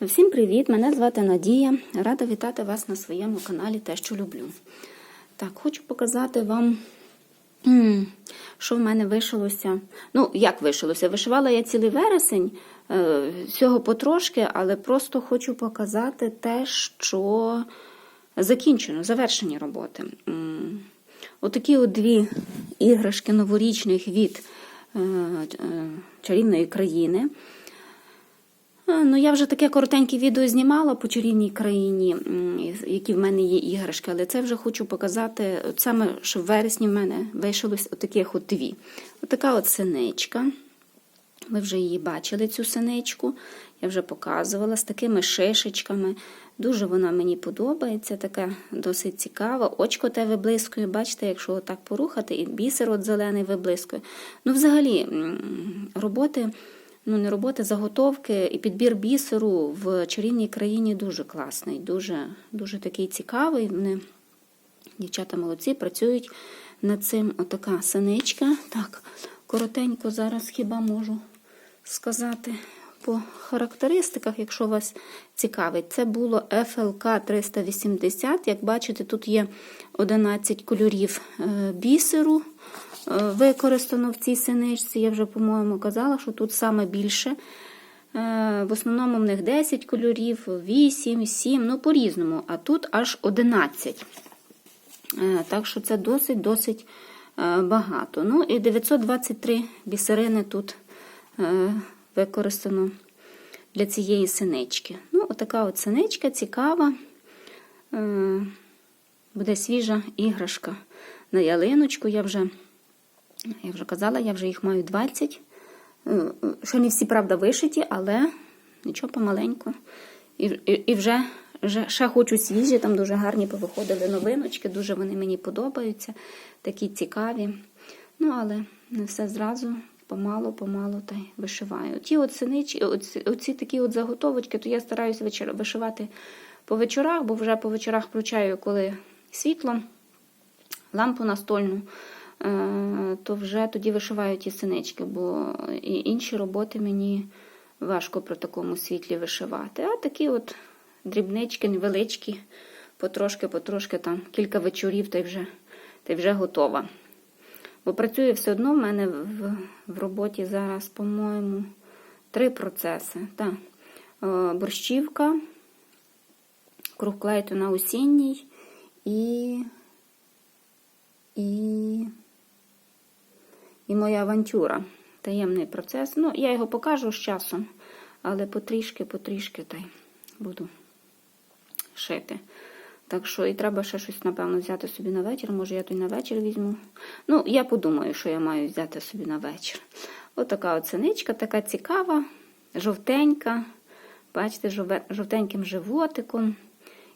Всім привіт! Мене звати Надія. Рада вітати вас на своєму каналі Те, що люблю. Так, хочу показати вам, що в мене вишилося. Ну, як вишилося? Вишивала я цілий вересень, е, всього потрошки, але просто хочу показати те, що закінчено, завершені роботи. Отакі от дві іграшки новорічних від е, е, чарівної країни. Ну, я вже таке коротеньке відео знімала по чарівній країні, які в мене є іграшки, але це вже хочу показати, от саме, що в вересні в мене вийшлось отаких от дві. Отака от синичка. Ви вже її бачили, цю синичку. Я вже показувала з такими шишечками. Дуже вона мені подобається, така досить цікава. Очко те виблискує, бачите, якщо отак порухати, і бісер от зелений виблискує. Ну, взагалі, роботи ну не роботи, заготовки і підбір бісеру в чарівній країні дуже класний, дуже, дуже такий цікавий. Вони, дівчата молодці, працюють над цим отака синичка. Так, коротенько зараз хіба можу сказати по характеристиках, якщо вас цікавить. Це було FLK 380. Як бачите, тут є 11 кольорів е, бісеру. Е, Використано в цій синичці, я вже, по-моєму, казала, що тут саме більше. Е, В основному в них 10 кольорів, 8, 7, ну по-різному, а тут аж 11. Е, Так що це досить-досить багато. Ну і 923 бісерини тут використано для цієї синички. Ну, отака от синичка цікава. Е, Буде свіжа іграшка на ялиночку. Я вже я вже казала, я вже їх маю 20. Е, Ще не всі, правда, вишиті, але нічого помаленьку. І, і, і вже, вже ще хочу свіжі, там дуже гарні повиходили новиночки, дуже вони мені подобаються, такі цікаві. Ну, але не все зразу, помалу-помалу та й вишиваю. Ті от синичі, оці, оці такі от заготовочки, то я стараюся вечір, вишивати по вечорах, бо вже по вечорах включаю, коли світло, лампу настольну е, то вже тоді вишиваю ті синички, бо інші роботи мені важко при такому світлі вишивати. А такі от дрібнички, невеличкі, потрошки-потрошки, там кілька вечорів та й вже, та й вже готова. Бо працює все одно в мене в, в роботі зараз, по-моєму, три процеси. Так. Е, Борщівка, круг клейту на осінній і і, і моя авантюра. Таємний процес. Ну, я його покажу з часом, але потрішки-потрішки та й буду шити. Так що і треба ще щось, напевно, взяти собі на вечір. Може, я то й на вечір візьму. Ну, я подумаю, що я маю взяти собі на вечір. Отака от синичка, така цікава, жовтенька. Бачите, жовтеньким животиком.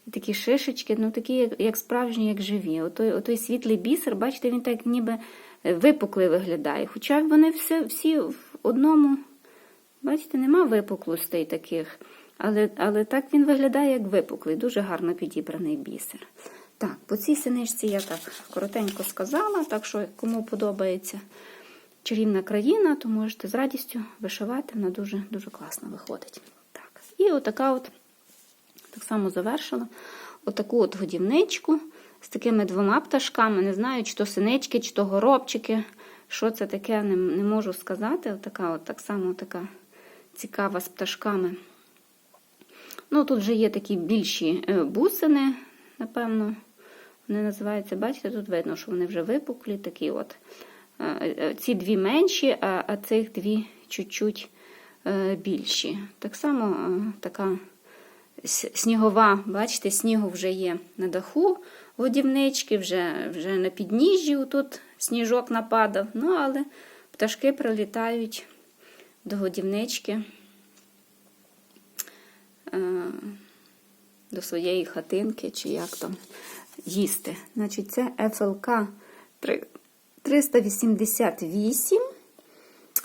І такі шишечки, ну такі, як, як справжні, як живі. Отой, отой світлий бісер, бачите, він так ніби е, випуклий виглядає. Хоча вони всі, всі в одному, бачите, нема випуклостей таких. Але, але так він виглядає, як випуклий, дуже гарно підібраний бісер. Так, по цій синичці я так коротенько сказала, так що кому подобається чарівна країна, то можете з радістю вишивати, вона дуже, дуже класно виходить. Так, і отака от так само завершила отаку от годівничку з такими двома пташками. Не знаю, чи то синички, чи то горобчики. Що це таке, не, не можу сказати. Отака от так само така цікава з пташками. Ну, тут вже є такі більші е, бусини, напевно. Вони називаються, бачите, тут видно, що вони вже випуклі, такі от. Е, е, Ці дві менші, а, цих дві чуть-чуть більші. Так само така снігова, бачите, снігу вже є на даху годівнички, вже, вже на підніжжі тут сніжок нападав. Ну, але пташки прилітають до годівнички до своєї хатинки, чи як там їсти. Значить, це FLK 388.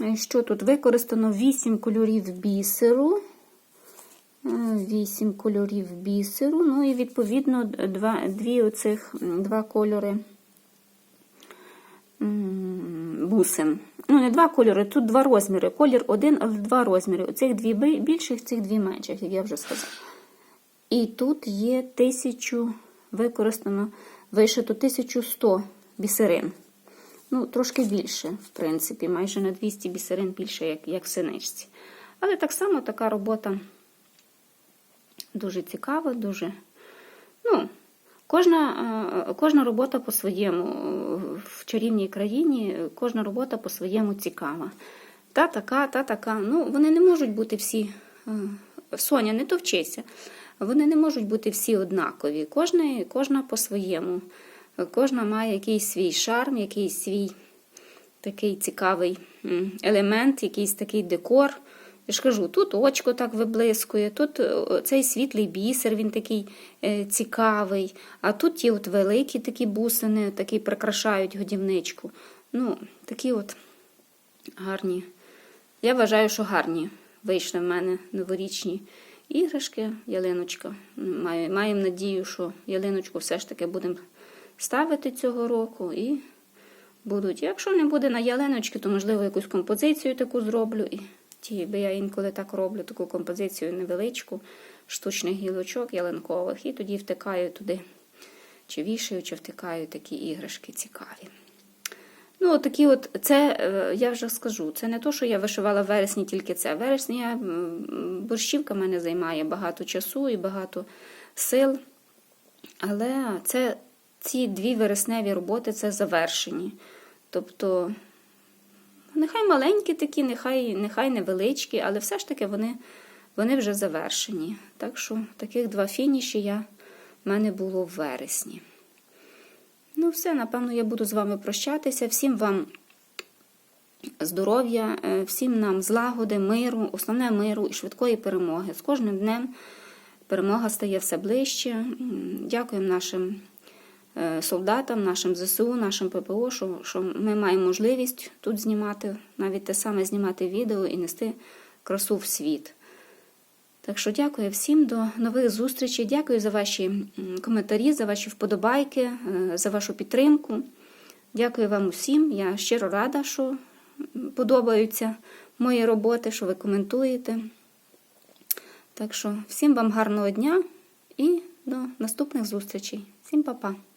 Е, Що тут використано 8 кольорів бісеру. 8 кольорів бісеру. Ну і відповідно два, дві оцих, два кольори бусин. Ну не два кольори, тут два розміри. Колір один, але два розміри. Оцих дві більших, цих дві менших, як я вже сказала. І тут є тисячу використано, вишито 1100 бісерин. Ну, трошки більше, в принципі, майже на 200 бісерин більше, як, як в синичці. Але так само така робота дуже цікава, дуже. Ну, кожна, е, кожна робота по-своєму. В чарівній країні кожна робота по-своєму цікава. Та така, та така. Ну, вони не можуть бути всі. е, Соня, не товчися. Вони не можуть бути всі однакові. Кожна, кожна по-своєму. Кожна має якийсь свій шарм, якийсь свій такий цікавий елемент, якийсь такий декор. Я ж кажу, тут очко так виблискує, тут е, цей світлий бісер, він такий е, цікавий, а тут ті от великі такі бусини, такі прикрашають годівничку. Ну, такі от гарні. Я вважаю, що гарні вийшли в мене новорічні іграшки, ялиночка. Маю- Маємо надію, що ялиночку все ж таки будемо ставити цього року і будуть. Якщо не буде на ялиночки, то можливо якусь композицію таку зроблю. І ті, бо я інколи так роблю, таку композицію невеличку, штучних гілочок ялинкових, і тоді втикаю туди, чи вішаю, чи втикаю такі іграшки цікаві. Ну, такі от, це, е, я вже скажу, це не то, що я вишивала в вересні тільки це. В вересні я, борщівка мене займає багато часу і багато сил. Але це, ці дві вересневі роботи це завершені. Тобто, нехай маленькі такі, нехай, нехай невеличкі, але все ж таки вони, вони вже завершені. Так що таких два фініші я, в мене було в вересні. Ну, все, напевно, я буду з вами прощатися. Всім вам здоров'я, е, всім нам злагоди, миру, основне миру і швидкої перемоги. З кожним днем перемога стає все ближче. Дякуємо нашим солдатам, нашим ЗСУ, нашим ППО, що, що ми маємо можливість тут знімати, навіть те саме знімати відео і нести красу в світ. Так що дякую всім до нових зустрічей. Дякую за ваші коментарі, за ваші вподобайки, е, за вашу підтримку. Дякую вам усім. Я щиро рада, що подобаються мої роботи, що ви коментуєте. Так що всім вам гарного дня і до наступних зустрічей. Всім па-па!